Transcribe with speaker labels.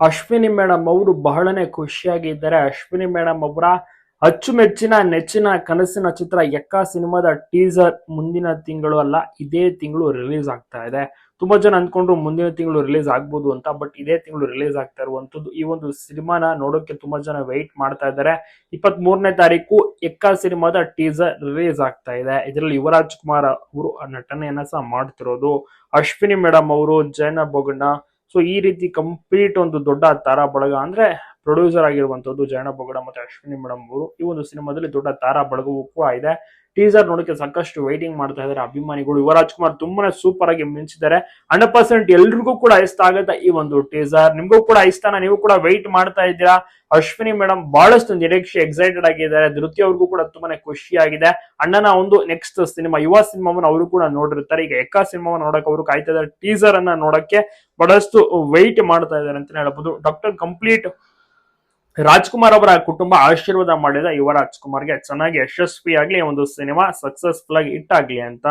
Speaker 1: Ashwini madam ಅವರು ಬಹಳನೇ ಖುಷಿಯಾಗಿದ್ದಾರೆ. Ashwini madam ಅವರ ಅಚ್ಚುಮೆಚ್ಚಿನ, ನೆಚ್ಚಿನ ಕನಸಿನ ಚಿತ್ರ ಎಕ್ಕ ಸಿನಿಮಾದ ಟೀಸರ್ ಮುಂದಿನ ತಿಂಗಳು ಅಲ್ಲ, ಇದೇ ತಿಂಗಳು ರಿಲೀಸ್ ಆಗ್ತಾ ಇದೆ. ತುಂಬಾ ಜನ ಅಂದ್ಕೊಂಡ್ರು ಮುಂದಿನ ತಿಂಗಳು ರಿಲೀಸ್ ಆಗ್ಬೋದು ಅಂತ, ಬಟ್ ಇದೇ ತಿಂಗಳು ರಿಲೀಸ್ ಆಗ್ತಾ ಇರುವಂತದ್ದು ಈ ಒಂದು ಸಿನಿಮಾನ ನೋಡೋಕೆ ತುಂಬಾ ಜನ ವೆಯ್ಟ್ ಮಾಡ್ತಾ ಇದ್ದಾರೆ. ಇಪ್ಪತ್ತ್ ಮೂರನೇ ತಾರೀಕು ಎಕ್ಕ ಸಿನಿಮಾದ ಟೀಸರ್ ರಿಲೀಸ್ ಆಗ್ತಾ ಇದೆ. ಇದರಲ್ಲಿ ಯುವರಾಜ್ ಕುಮಾರ್ ಅವರು ನಟನೆಯನ್ನ ಸಹ ಮಾಡ್ತಿರೋದು. ಅಶ್ವಿನಿ ಮೇಡಮ್ ಅವರು ಜಯನ ಬೊಗಣ್ಣ ಸೊ ಈ ರೀತಿ ಕಂಪ್ಲೀಟ್ ಒಂದು ದೊಡ್ಡ ತಾರಾ ಬಳಗ ಅಂದ್ರೆ ಪ್ರೊಡ್ಯೂಸರ್ ಆಗಿರುವಂತದ್ದು ಜಯಣ್ಣ ಬೊಗಡ ಮತ್ತೆ ಅಶ್ವಿನಿ ಮೇಡಮ್ ಅವರು. ಈ ಒಂದು ಸಿನಿಮಾದಲ್ಲಿ ದೊಡ್ಡ ತಾರಾ ಬಳಗವೂ ಕೂಡ ಇದೆ. ಟೀಸರ್ ನೋಡಕ್ಕೆ ಸಾಕಷ್ಟು ವೈಟಿಂಗ್ ಮಾಡ್ತಾ ಇದ್ದಾರೆ ಅಭಿಮಾನಿಗಳು. ಯುವರಾಜ್ ಕುಮಾರ್ ತುಂಬಾನೇ ಸೂಪರ್ ಆಗಿ ಮಿಂಚಿದ್ದಾರೆ. ಹಂಡ್ರೆಡ್ ಪರ್ಸೆಂಟ್ ಎಲ್ರಿಗೂ ಕೂಡ ಇಷ್ಟ ಆಗುತ್ತೆ ಈ ಒಂದು ಟೀಸರ್ ನಿಮ್ಗೂ ಕೂಡ ಇಷ್ಟನ ನೀವು ಕೂಡ ವೈಟ್ ಮಾಡ್ತಾ ಇದ್ದೀರಾ. ಅಶ್ವಿನಿ ಮೇಡಮ್ ಬಹಳಷ್ಟು ನಿರೀಕ್ಷೆ ಎಕ್ಸೈಟೆಡ್ ಆಗಿದ್ದಾರೆ. ಧೃತಿ ಅವ್ರಿಗೂ ಕೂಡ ತುಂಬಾನೇ ಖುಷಿಯಾಗಿದೆ. ಅಣ್ಣನ ಒಂದು ನೆಕ್ಸ್ಟ್ ಸಿನಿಮಾ, ಯುವ ಸಿನಿಮಾವನ್ನು ಅವರು ಕೂಡ ನೋಡಿರ್ತಾರೆ. ಈಗ ಎಕ್ಕ ಸಿನಿಮಾವನ್ನು ನೋಡಕ್ಕೆ ಅವರು ಕಾಯ್ತಾ ಇದ್ದಾರೆ. ಟೀಸರ್ ಅನ್ನ ನೋಡಕ್ಕೆ ಬಹಳಷ್ಟು ವೈಟ್ ಮಾಡ್ತಾ ಇದ್ದಾರೆ ಅಂತ ಹೇಳ್ಬೋದು. ಡಾಕ್ಟರ್ ಕಂಪ್ಲೀಟ್ ರಾಜ್ಕುಮಾರ್ ಅವರ ಕುಟುಂಬ ಆಶೀರ್ವಾದ ಮಾಡಿದ ಯುವ ರಾಜ್ಕುಮಾರ್ಗೆ ಚೆನ್ನಾಗಿ ಯಶಸ್ವಿಯಾಗ್ಲಿ ಆಗಲಿ ಒಂದು ಸಿನಿಮಾ ಸಕ್ಸಸ್ಫುಲ್ ಆಗಿ ಹಿಟ್ ಆಗ್ಲಿ ಅಂತ.